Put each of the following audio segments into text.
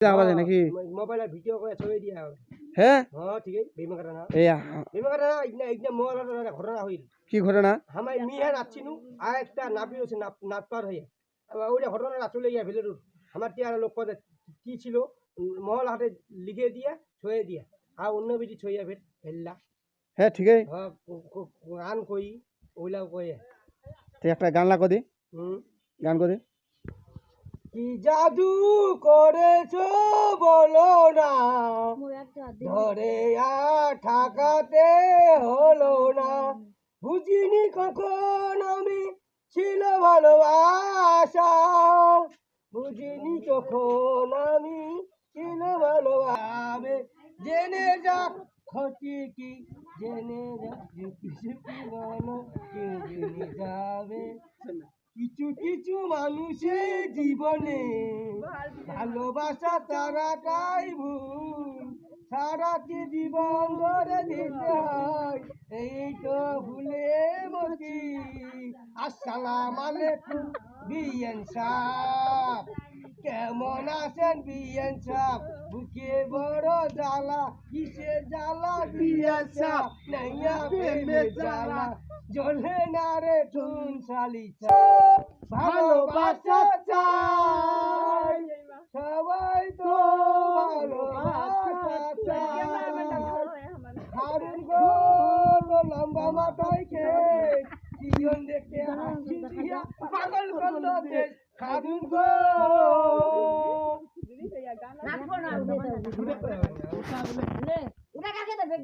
আওয়াজ নাকি? Mobile video করে ছবি দিয়া হ্যাঁ হ্যাঁ ঠিক আছে বেমা করে না এই বেমা করে না ইগনা ইগনা মোবাইল ঘটনা হইল কি ঘটনা? আমার মিহে নাচিনু আর একটা নাপি হচ্ছে নাচ পার আবার ওইটা ঘটনা আসলে ইয়া ভেলেরুর আমার টিয়ার লোক কথা কি ছিল মহল হাতে লিখে দিয়া ছয়ে দিয়া। আর অন্য বেটি ছইয়া ফের ফেললা হ্যাঁ ঠিকই। হ্যাঁ গান কই ওইলাও কয়ে। একটা গান লাগো দি। হুম গান করে কি জাদু করেছ বলো না? ধরে আর ঠাকাতে হলো না। বুঝিনি কখন আমি ছিল ভালোবাসা। বুঝিনি কখন আমি ছিল ভালোবাসে। জেনে যা ক্ষতি কি জেনে যা কিছু কি বলো কি জেনে যাবে? কিছু কিছু মানুষের জীবনে ভালোবাসা তারাটাই ভুল। সারাটি জীবন ধরে দিতে হয়, এই তো ভুলে মতি। আসসালাম আলাইকুম, বিএন সাহ কেমন আছেন বিএন সাহ বুকে বড় জ্বালা কিসে জ্বালা বিএন সাহ নাইয়া প্রেমে জ্বালা। জ্বলে না রে টুন শালি ভালোবাসা চাই। সবাই তো ভালোবাসা চাই। হারুন গো লম্বা মাথায় কে জীবন দেখে হাসি দিয়া। পাগল করল দেশ। হারুন গো।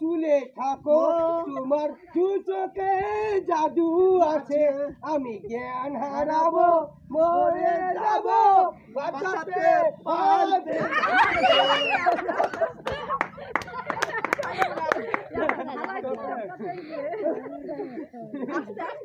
চুলে থাকো তোমার চুচকে জাদু আছে। আমি জ্ঞান হারাবো মরে যাব বাঁচাতে পারবে।